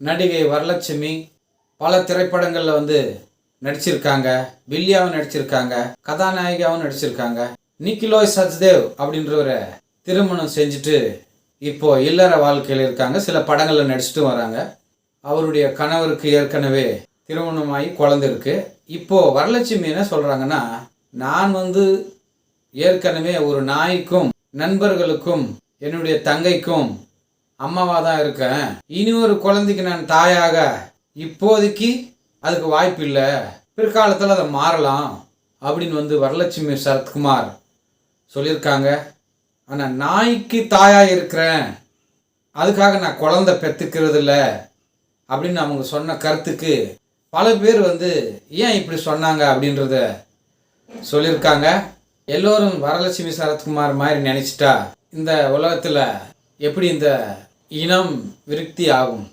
நடிகை வரலட்சுமி பல திரைப்படங்களில் வந்து நடிச்சிருக்காங்க. வில்லியாவும் நடிச்சிருக்காங்க. கதாநாயகியாவும் நடிச்சிருக்காங்க. நிக்கிலோய் சச்தேவ் அப்படின்றவரை திருமணம் செஞ்சுட்டு இப்போ இல்லற வாழ்க்கையில் இருக்காங்க. சில படங்களில் நடிச்சிட்டும் வராங்க. அவருடைய கணவருக்கு ஏற்கனவே திருமணமாகி குழந்த இருக்கு. இப்போது வரலட்சுமி என்ன சொல்கிறாங்கன்னா நான் வந்து ஏற்கனவே ஒரு நாய்க்கும் நண்பர்களுக்கும் என்னுடைய தங்கைக்கும் அம்மாவாக தான் இருக்கேன். இனி ஒரு குழந்தைக்கு நான் தாயாக இப்போதைக்கு அதுக்கு வாய்ப்பு இல்லை பிற்காலத்தில் அதை மாறலாம் அப்படின்னு வந்து வரலட்சுமி சரத்குமார் சொல்லியிருக்காங்க. ஆனால் நாய்க்கு தாயாக இருக்கிறேன். அதுக்காக நான் குழந்தை பெற்றுக்கிறது இல்லை அப்படின்னு அவங்க சொன்ன கருத்துக்கு பல பேர் வந்து ஏன் இப்படி சொன்னாங்க அப்படின்றத சொல்லியிருக்காங்க. எல்லோரும் வரலட்சுமி சரத்குமார் மாதிரி நினச்சிட்டா இந்த உலகத்தில் எப்படி இந்த இனம் விருத்தி ஆகும்